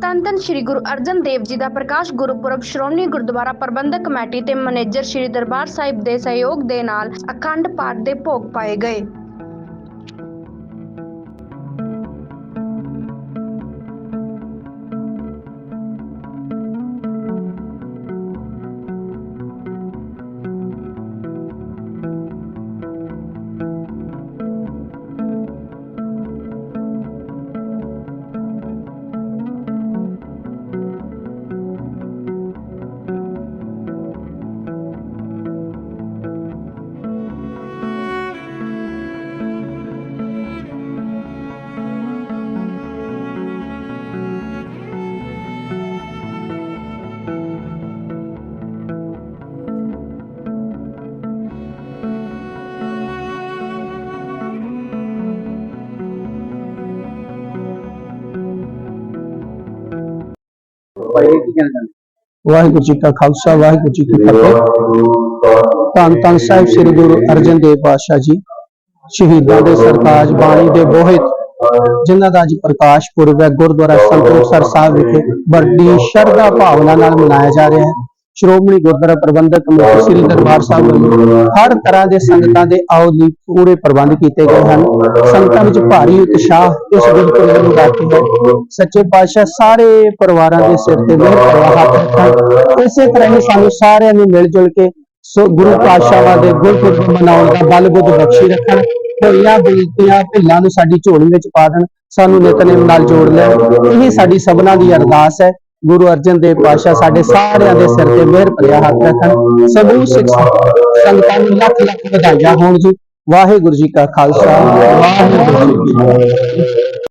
ਧੰਨ ਸ਼੍ਰੀ ਗੁਰੂ ਅਰਜਨ ਦੇਵ ਜੀ ਦਾ ਪ੍ਰਕਾਸ਼ ਗੁਰਪੁਰਬ, ਸ਼੍ਰੋਮਣੀ ਗੁਰਦੁਆਰਾ ਪ੍ਰਬੰਧਕ ਕਮੇਟੀ ਤੇ ਮੈਨੇਜਰ ਸ਼੍ਰੀ ਦਰਬਾਰ ਸਾਹਿਬ ਦੇ ਸਹਿਯੋਗ ਦੇ ਨਾਲ ਅਖੰਡ ਪਾਠ ਦੇ ਭੋਗ ਪਾਏ ਗਏ। ਵਾਹਿਗੁਰੂ ਜੀ ਕਾ ਖਾਲਸਾ, ਵਾਹਿਗੁਰੂ ਜੀ ਕੀ ਫਤਿਹ। ਧੰਨ ਧੰਨ ਸਾਹਿਬ ਸ੍ਰੀ ਗੁਰੂ ਅਰਜਨ ਦੇਵ ਪਾਤਸ਼ਾਹ ਜੀ, ਸ਼ਹੀਦਾਂ ਦੇ ਸਰਤਾਜ ਬਾਣੀ ਦੇ ਬੋਹਿਤ, ਜਿਨ੍ਹਾਂ ਦਾ ਅੱਜ ਪ੍ਰਕਾਸ਼ ਪੁਰਬ ਹੈ, ਗੁਰਦੁਆਰਾ ਸੰਤੋਖਸਰ ਸਾਹਿਬ ਵਿਖੇ ਵੱਡੀ ਸ਼ਰਧਾ ਭਾਵਨਾ ਨਾਲ ਮਨਾਇਆ ਜਾ ਰਿਹਾ ਹੈ। ਸ਼੍ਰੋਮਣੀ ਗੁਰਦੁਆਰਾ ਪ੍ਰਬੰਧਕ ਕਮੇਟੀ ਸ੍ਰੀ ਦਰਬਾਰ ਸਾਹਿਬ ਵੱਲੋਂ ਹਰ ਤਰ੍ਹਾਂ ਦੇ ਸੰਗਤਾਂ ਦੇ ਆਉ ਲਈ ਪੂਰੇ ਪ੍ਰਬੰਧ ਕੀਤੇ ਗਏ ਹਨ। ਸੰਗਤਾਂ ਵਿੱਚ ਭਾਰੀ ਉਤਸ਼ਾਹ ਇਸ ਗੁਰਪੁਰਬ ਨੂੰ ਲੈ ਹੈ। ਸੱਚੇ ਪਾਤਸ਼ਾਹ ਸਾਰੇ ਪਰਿਵਾਰਾਂ ਦੇ ਸਿਰ ਤੇ ਮਿਹਰ ਭਰਿਆ ਹੱਥ ਰੱਖਣ। ਇਸੇ ਤਰ੍ਹਾਂ ਹੀ ਸਾਨੂੰ ਸਾਰਿਆਂ ਨੂੰ ਮਿਲ ਜੁਲ ਕੇ ਸੋ ਗੁਰੂ ਪਾਤਸ਼ਾਹਾਂ ਦੇ ਗੁਰਪੁਰਬ ਮਨਾਉਣ ਦਾ ਬਲ ਬੁੱਧ ਬਖਸ਼ੀ ਰੱਖਣ। ਹੋਈਆਂ ਬੇਨਤੀਆਂ, ਭਿੱਲਾਂ ਨੂੰ ਸਾਡੀ ਝੋਲੀ ਵਿੱਚ ਪਾ ਦੇਣ। ਸਾਨੂੰ ਨਿਤਨੇਮ ਨਾਲ ਜੋੜ ਲੈਣ। ਇਹ ਸਾਡੀ ਸਭਨਾਂ ਦੀ ਅਰਦਾਸ ਹੈ। ਗੁਰੂ ਅਰਜਨ ਦੇਵ ਪਾਤਸ਼ਾਹ ਸਾਡੇ ਸਾਰਿਆਂ ਦੇ ਸਿਰ ਤੇ ਮਿਹਰ ਭਰਿਆ ਹੱਥ ਰੱਖਣ। ਸਮੂਹ ਸਿੱਖ ਸੰਗਤਾਂ ਨੂੰ ਲੱਖ ਲੱਖ ਵਧਾਈਆਂ ਹੋਣ ਜੀ। ਵਾਹਿਗੁਰੂ ਜੀ ਕਾ ਖਾਲਸਾ। ਵਾਹਿਗੁਰੂ ਜੀ ਕੀ ਫਤਿਹ।